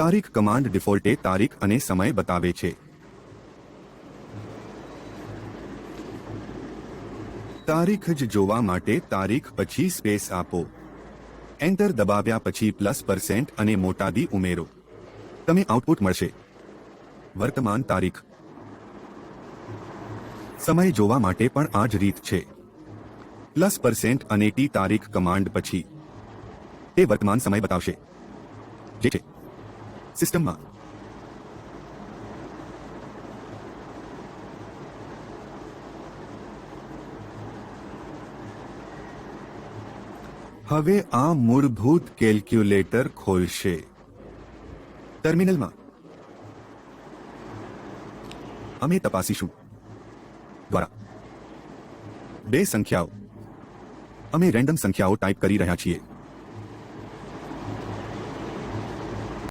તારીખ કમાન્ડ ડિફોલ્ટે તારીખ અને સમય બતાવે છે. તારીખ જ જોવા માટે તારીખ પછી સ્પેસ આપો. એન્ટર દબાવ્યા પછી પ્લસ પરસેન્ટ અને મોટાદી ઉમેરો. તમે આઉટપુટ મળશે. વર્તમાન તારીખ. સમય જોવા માટે પણ આ જ રીત છે. પ્લસ પરસેન્ટ અને ટી તારીખ કમાન્ડ પછી. તે વર્તમાન સમય બતાવશે. જે છે. સિસ્ટમમાં. હવે આ મૂળભૂત કેલ્ક્યુલેટર ખોલશે. ટર્મિનલમાં. અમે તપાસીશું. દ્વારા. બે સંખ્યાઓ. અમે રેન્ડમ સંખ્યાઓ ટાઈપ કરી રહ્યા છીએ.